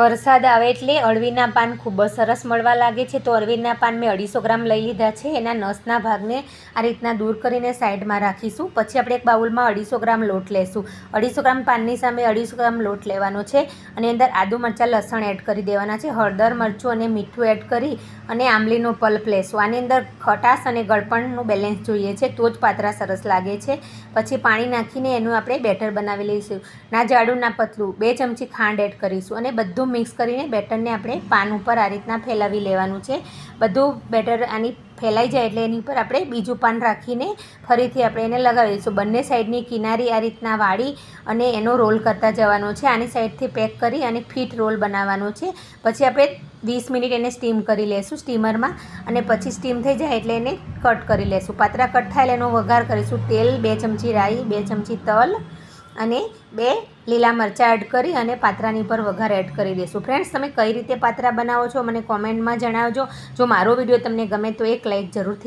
વરસાદ આવે એટલે અળવીના પાન ખૂબ જ સરસ મળવા લાગે છે. તો અળવીના પાન મેં અઢીસો ગ્રામ લઈ લીધા છે. એના નસના ભાગને આ રીતના દૂર કરીને સાઈડમાં રાખીશું. પછી આપણે એક બાઉલમાં અઢીસો ગ્રામ લોટ લેશું. અઢીસો ગ્રામ પાનની સામે અઢીસો ગ્રામ લોટ લેવાનો છે અને અંદર આદુ મરચાં લસણ એડ કરી દેવાના છે. હળદર, મરચું અને મીઠું એડ કરી અને આંબલીનો પલ્પ લેશું. આની અંદર ખટાશ અને ગળપણનું બેલેન્સ જોઈએ છે તો જ પાત્રા સરસ લાગે છે. પછી પાણી નાખીને એનું આપણે બેટર બનાવી લઈશું. ના જાડું, ના પતલું બે ચમચી ખાંડ એડ કરીશું અને બધું મિક્સ કરીને બેટરને આપણે પાન ઉપર આ રીતના ફેલાવી લેવાનું છે. બધું બેટર આની ફેલાઈ જાય એટલે એની ઉપર આપણે બીજું પાન રાખીને ફરીથી આપણે એને લગાવી દઈશું બંને સાઈડની કિનારી આ રીતના વાળી અને એનો રોલ કરતા જવાનો છે. આની સાઈડથી પેક કરી અને ફીટ રોલ બનાવવાનો છે. પછી આપણે વીસ મિનિટ એને સ્ટીમ કરી લેશું સ્ટીમરમાં અને પછી સ્ટીમ થઈ જાય એટલે એને કટ કરી લેશું. પાતરા કટ થાય એટલે એનો વઘાર કરીશું. તેલ બે ચમચી રાઈ, બે ચમચી તલ અને બે લીલા મરચાં એડ કરી અને પાત્રાની પર વઘાર એડ કરી દઈશું. ફ્રેન્ડ્સ તમે કઈ રીતે પાત્રા બનાવો છો? મને કોમેન્ટમાં જણાવજો. જો મારો વીડિયો તમને ગમે તો એક લાઇક જરૂરથી